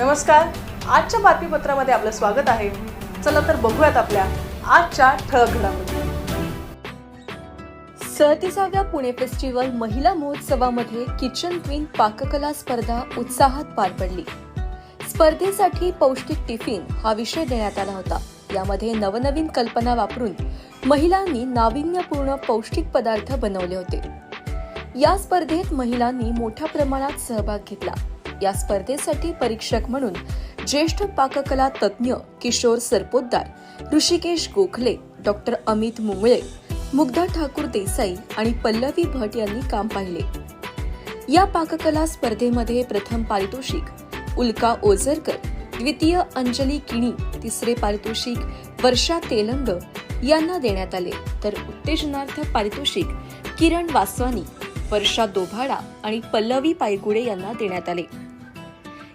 नमस्कार. आजच्या बातमीपत्रामध्ये आपलं स्वागत आहे. चला तर बघूयात आपल्या आजच्या ठळक घडामोडी. सदतीसाव्या पुणे फेस्टिवल महिला महोत्सवामध्ये किचन क्वीन पाककला स्पर्धा उत्साहात पार पडली. स्पर्धेसाठी पौष्टिक टिफिन हा विषय देण्यात आला होता. यामध्ये नवनवीन कल्पना वापरून महिलांनी नाविन्यपूर्ण पौष्टिक पदार्थ बनवले होते. या स्पर्धेत महिलांनी मोठ्या प्रमाणात सहभाग घेतला. या स्पर्धेसाठी परीक्षक म्हणून ज्येष्ठ पाककला तज्ज्ञ किशोर सरपोतदार ऋषिकेश गोखले डॉक्टर अमित मुंगळे मुग्धा ठाकूर देसाई आणि पल्लवी भट यांनी काम पाहिले. या पाककला स्पर्धेमध्ये प्रथम पारितोषिक उल्का ओझरकर द्वितीय अंजली किणी तिसरे पारितोषिक वर्षा तेलंग यांना देण्यात आले. तर उत्तेजनार्थ पारितोषिक किरण वासवानी वर्षा दोभाडा आणि पल्लवी पायगुडे यांना देण्यात आले.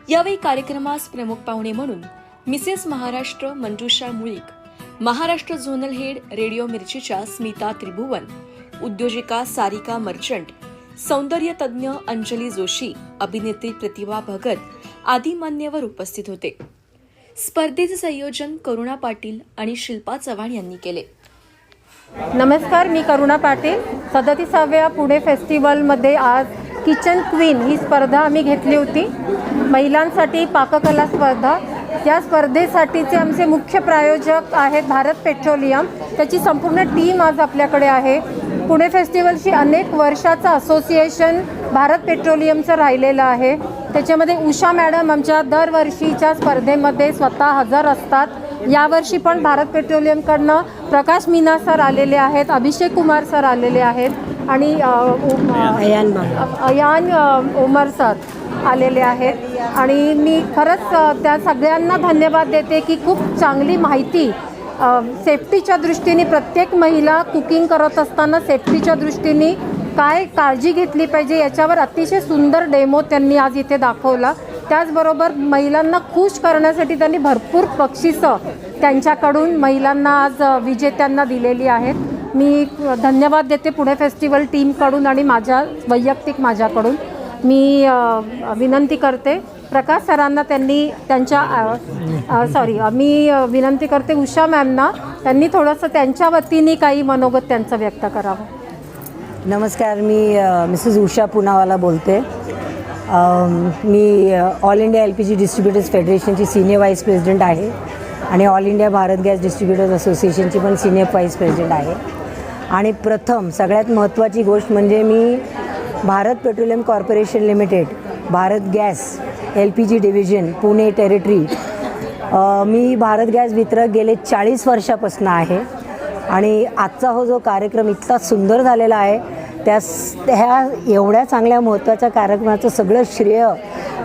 यावेळी कार्यक्रमास प्रमुख पाहुणे म्हणून Mrs Maharashtra Manjusha Mulik Maharashtra zonal head radio मिरचीच्या स्मिता त्रिभुवन उद्योजिका सारिका मर्चंट सौंदर्य तज्ज्ञ अंजली जोशी अभिनेत्री प्रतिभा भगत आदी मान्यवर उपस्थित होते. स्पर्धेचे संयोजन करुणा पाटील आणि शिल्पा चव्हाण यांनी केले. नमस्कार मी करुणा पाटील. सदतीसाव्या पुणे फेस्टिवलमध्ये आज किचन क्वीन ही स्पर्धा आम्ही घेतली होती. महिलांसाठी पाककला स्पर्धा. या स्पर्धेसाठीचे आमचे मुख्य प्रायोजक आहेत भारत पेट्रोलियम. त्याची संपूर्ण टीम आज आपल्याकडे आहे. पुणे फेस्टिवलशी अनेक वर्षाचं असोसिएशन भारत पेट्रोलियमचं राहिलेलं आहे. त्याच्यामध्ये उषा मॅडम आमच्या दरवर्षीच्या स्पर्धेमध्ये स्वतः हजर असतात. यावर्षी पण भारत पेट्रोलियमकडनं प्रकाश मीना सर आलेले आहेत अभिषेक कुमार सर आलेले आहेत. आणि अयान उमर सर आलेले आहेत. आणि मी खरंच त्या सगळ्यांना धन्यवाद देते की खूप चांगली माहिती सेफ्टीच्या दृष्टीने प्रत्येक महिला कुकिंग करत असताना सेफ्टीच्या दृष्टीने काय काळजी घेतली पाहिजे याच्यावर अतिशय सुंदर डेमो त्यांनी आज इथे दाखवला. त्याचबरोबर महिलांना खुश करण्यासाठी त्यांनी भरपूर बक्षिसं त्यांच्याकडून महिलांना आज विजेत्यांना दिलेली आहेत. मी धन्यवाद देते पुणे फेस्टिवल टीमकडून आणि माझ्या वैयक्तिक माझ्याकडून. मी विनंती करते प्रकाश सरांना त्यांनी त्यांच्या सॉरी मी विनंती करते उषा मॅमना त्यांनी थोडंसं त्यांच्या वतीने काही मनोगत त्यांचं व्यक्त करावं. नमस्कार मी मिसेस उषा पुनावाला बोलते. मी all India L P G distributors फेडरेशनची senior vice president आहे आणि all India Bharat gas distributors असोसिएशनची पण सिनियर व्हाईस प्रेसिडेंट आहे. आणि प्रथम सगळ्यात महत्त्वाची गोष्ट म्हणजे मी Bharat petroleum corporation limited Bharat gas L P G division Pune territory मी भारत गॅस वितरक गेले चाळीस वर्षापासून आहे. आणि आजचा हो जो कार्यक्रम इतका सुंदर झालेला आहे त्या ह्या एवढ्या चांगल्या महत्त्वाच्या कार्यक्रमाचं सगळं श्रेय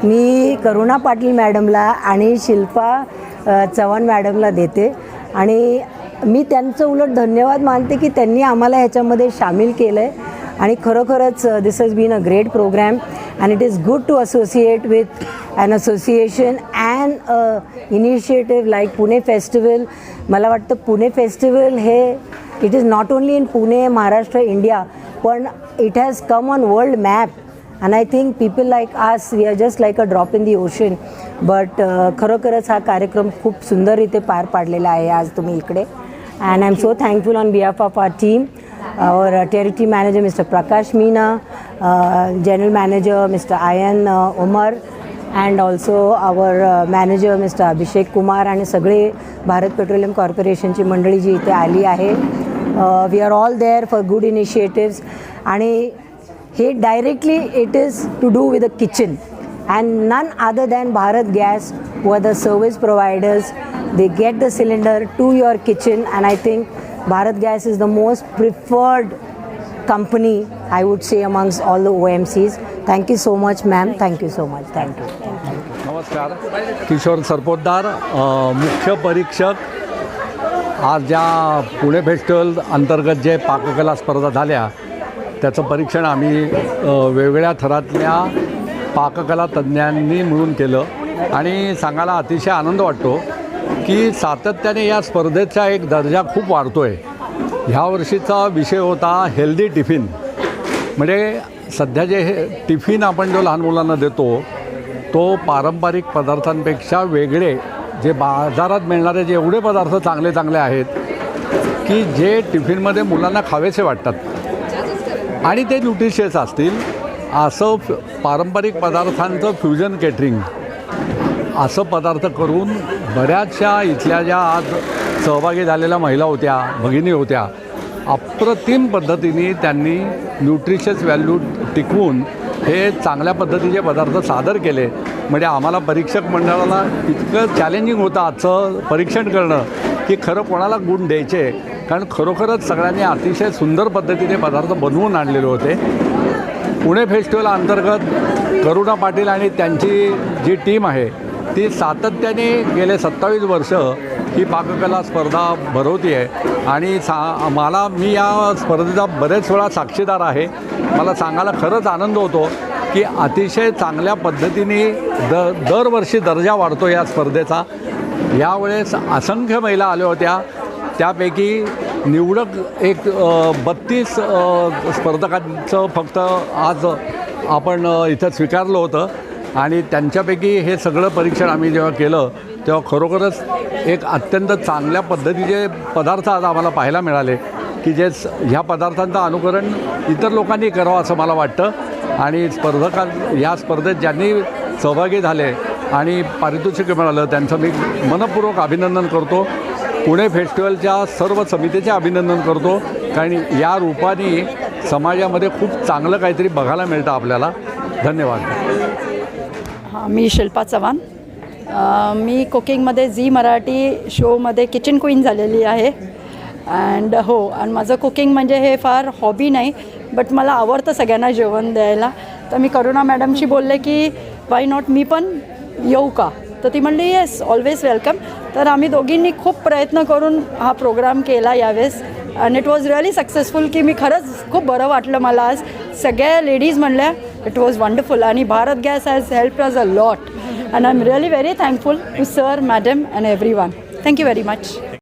मी करुणा पाटील मॅडमला आणि शिल्पा चव्हाण मॅडमला देते. आणि मी त्यांचं उलट धन्यवाद मानते की त्यांनी आम्हाला ह्याच्यामध्ये सामील केलं आहे आणि खरोखरच this has been a great programme and it is good to associate with an association and a initiative like Pune festival मला वाटतं पुणे फेस्टिवल हे it is not only in Pune Maharashtra India पण it has come on world map and I think people like us we are just like a drop in the ocean but खरोखरच हा कार्यक्रम खूप सुंदररीते पार पाडलेला आहे आज तुम्ही इकडे. And I am so thankful on behalf of our team our uh, territory manager Mr. Prakash Meena, uh, general manager Mr. Ayan uh, Umar and also our uh, manager Mr. Abhishek Kumar आणि सगळे Bharat petroleum कॉर्पोरेशनची मंडळी जी इथे आली आहे we are all there for good initiatives आणि हे directly it is to do with the kitchen and none other than Bharat Gas were the service providers. They get the cylinder to your kitchen, and I think Bharat Gas is the most preferred company, I would say, amongst all the OMCs. Thank you so much, ma'am. Thank you so much. Thank you. नमस्कार किशोर सरपोतदार मुख्य परीक्षक आज ज्या Pune festival अंतर्गत जे पाककला स्पर्धा झाल्या त्याचं परीक्षण आम्ही वेगवेगळ्या थरातल्या पाककला तज्ज्ञांनी मिळून केलं आणि सांगायला अतिशय आनंद वाटतो की सातत्याने या स्पर्धेचा एक दर्जा खूप वाढतो आहे ह्या वर्षीचा विषय होता हेल्दी टिफिन म्हणजे सध्या जे हे टिफिन आपण जो लहान मुलांना देतो तो पारंपरिक पदार्थांपेक्षा वेगळे जे बाजारात मिळणारे जे एवढे पदार्थ चांगले चांगले आहेत की जे टिफिनमध्ये मुलांना खावेसे वाटतात. आणि ते न्यूट्रिशियस असतील. असं फ- पारंपरिक पदार्थांचं फ्युजन केटरिंग असं पदार्थ करून बऱ्याचशा इथल्या ज्या आज सहभागी झालेल्या महिला होत्या भगिनी होत्या अप्रतिम पद्धतीने त्यांनी न्यूट्रिशियस व्हॅल्यू टिकवून हे चांगल्या पद्धतीचे पदार्थ सादर केले. म्हणजे आम्हाला परीक्षक मंडळाला इतकं चॅलेंजिंग होतं आजचं परीक्षण करणं की खरं कोणाला गुण द्यायचे? कारण खरोखरच सगळ्यांनी अतिशय सुंदर पद्धतीने पदार्थ बनवून आणलेले होते. पुणे फेस्टिवल अंतर्गत करुणा पाटील आणि त्यांची जी टीम आहे ती सातत्याने गेले सत्तावीस वर्ष ही पाककला स्पर्धा भरवती आहे. आणि सा मला मी या स्पर्धेचा बरेच वेळा साक्षीदार आहे. मला सांगायला खरंच आनंद होतो की अतिशय चांगल्या पद्धतीने द दरवर्षी दर्जा वाढतो या स्पर्धेचा. यावेळेस असंख्य महिला आल्या होत्या. त्यापैकी निवडक एक बत्तीस स्पर्धकांचं फक्त आज आपण इथं स्वीकारलं होतं. आणि त्यांच्यापैकी हे सगळं परीक्षण आम्ही जेव्हा केलं तेव्हा खरोखरच एक अत्यंत चांगल्या पद्धतीचे पदार्थ आज आम्हाला पाहायला मिळाले की जे स- ह्या पदार्थांचं अनुकरण इतर लोकांनी करावं असं मला वाटतं. आणि स्पर्धकां या स्पर्धेत ज्यांनी सहभागी झाले आणि पारितोषिक मिळालं त्यांचं मी मनपूर्वक अभिनंदन करतो. पुणे फेस्टिवलच्या सर्व समितीचे अभिनंदन करतो. कारण या रूपाने समाजामध्ये खूप चांगलं काहीतरी बघायला मिळतं आपल्याला. धन्यवाद. हां मी शिल्पा चव्हाण. मी कुकिंगमध्ये झी मराठी शोमध्ये किचन क्वीन झालेली आहे. अँड हो आणि माझं कुकिंग म्हणजे हे फार हॉबी नाही बट मला आवडतं सगळ्यांना जेवण द्यायला. तर मी करुणा मॅडमशी बोलले की वाय नॉट मी पण येऊ का? तर ती म्हणली येस ऑलवेज वेलकम तर आम्ही दोघींनी खूप प्रयत्न करून हा प्रोग्राम केला यावेळेस. And it was really successful की मी खरंच खूप बरं वाटलं मला आज. सगळ्या लेडीज म्हणल्या It was wonderful. And Bharat Gas has helped us a lot. And I'm really very thankful to Sir, Madam, and everyone. Thank you very much.